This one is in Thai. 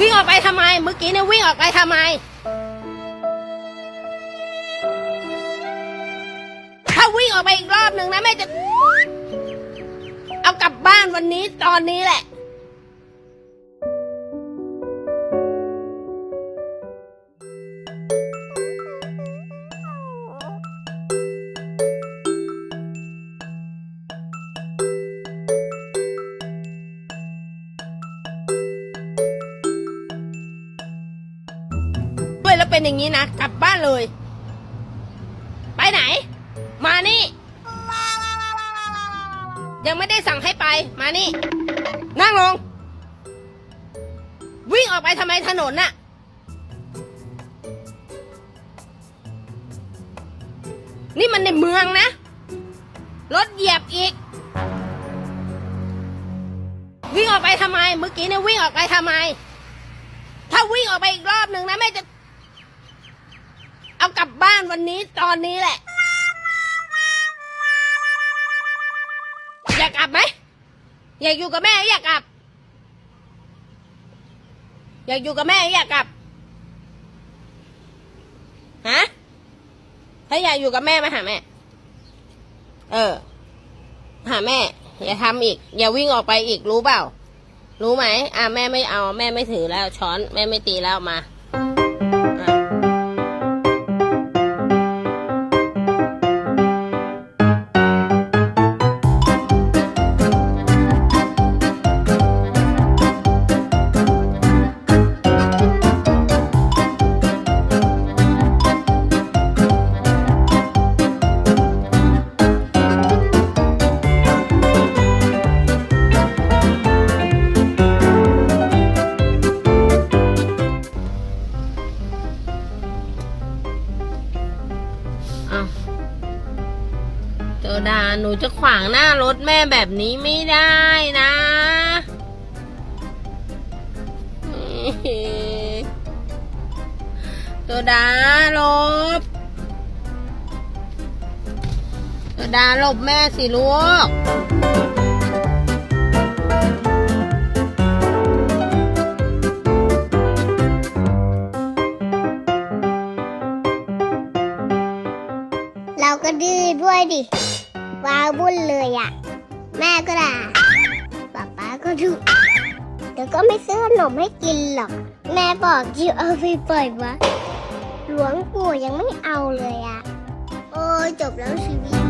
วิ่งออกไปทำไม เมื่อกี้เนี่ยวิ่งออกไปทำไม ถ้าวิ่งออกไปอีกรอบหนึ่งนะแม่จะ เอากลับบ้านวันนี้ตอนนี้แหละ เป็นอย่างนี้นะ กลับบ้านเลย ไปไหน มานี่ ยังไม่ได้สั่งให้ไป มานี่ นั่งลง วิ่งออกไปทำไมถนนน่ะ นี่มันในเมืองนะ รถเหยียบอีก วิ่งออกไปทำไม เมื่อกี้เนี่ยวิ่งออกไปทำไม ถ้าวิ่งออกไปอีกรอบหนึ่งนะแม่จะานวันนี้ตอนนี้แหละ อยากกลับไหม อยากอยู่กับแม่อยากกลับ อยากอยู่กับแม่อยากกลับ ฮะ ถ้าอยากอยู่กับแม่มาหาแม่ เออ หาแม่ อย่าทำอีก อย่าวิ่งออกไปอีกรู้เปล่า รู้ไหม อะแม่ไม่เอา แม่ไม่ถือแล้วช้อน แม่ไม่ตีแล้วมา อาโจดาหนูจะขวางหน้ารถแม่แบบนี้ไม่ได้นะโจดาหลบโจดาหลบแม่สิลูก เราก็ดื้อด้วยดิว้าวุ่นเลยอะ่ะ แม่ก็ด่าป๊าป๊าก็ดุเดี๋ยวก็ไม่ซื้อขนมให้กินหรอก แม่บอกจะเอาไปปล่อยวะหลวงปู่ยังไม่เอาเลยอะ่ะ โอ้ยจบแล้วชีวิต